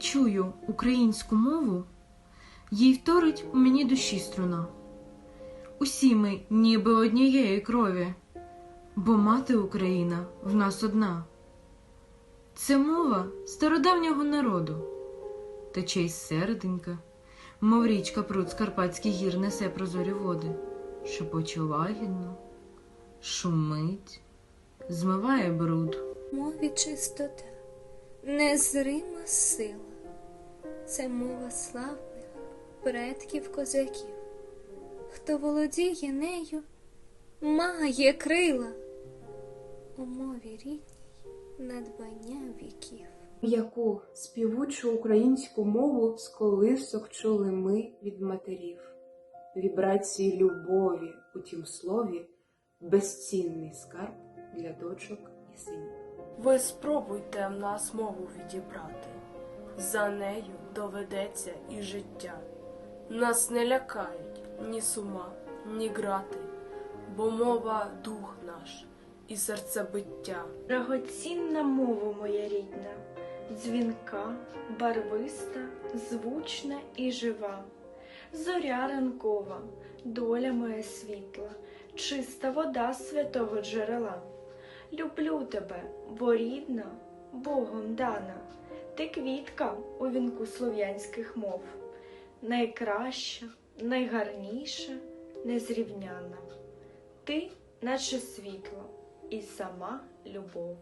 чую українську мову, їй вторить у мені душі струна. Усі ми ніби однієї крові, бо мати Україна в нас одна. Це мова стародавнього народу, тече із середенька, мов річка пруд з Карпатських гір несе прозорі води, шепоче лагідно, шумить, змиває бруд. мові чистота, незрима сила. Це мова славних предків козаків. Хто володіє нею, має крила. У мові рідній надбання віків. Яку співучу українську мову з колисок чули ми від матерів, вібрації любові у тім слові, безцінний скарб для дочок і синів. Ви спробуйте в нас мову відібрати. За нею доведеться і життя. Нас не лякають ні сума, ні грати, бо мова дух наш і серцебиття. Дорогоцінна мова моя рідна, дзвінка, барвиста, звучна і жива, зоря ранкова, доля моя світла, чиста вода святого джерела. Люблю тебе, бо рідна, Богом дана, ти квітка у вінку слов'янських мов, найкраща, найгарніша, незрівняна. Ти, наче світло, і сама любов.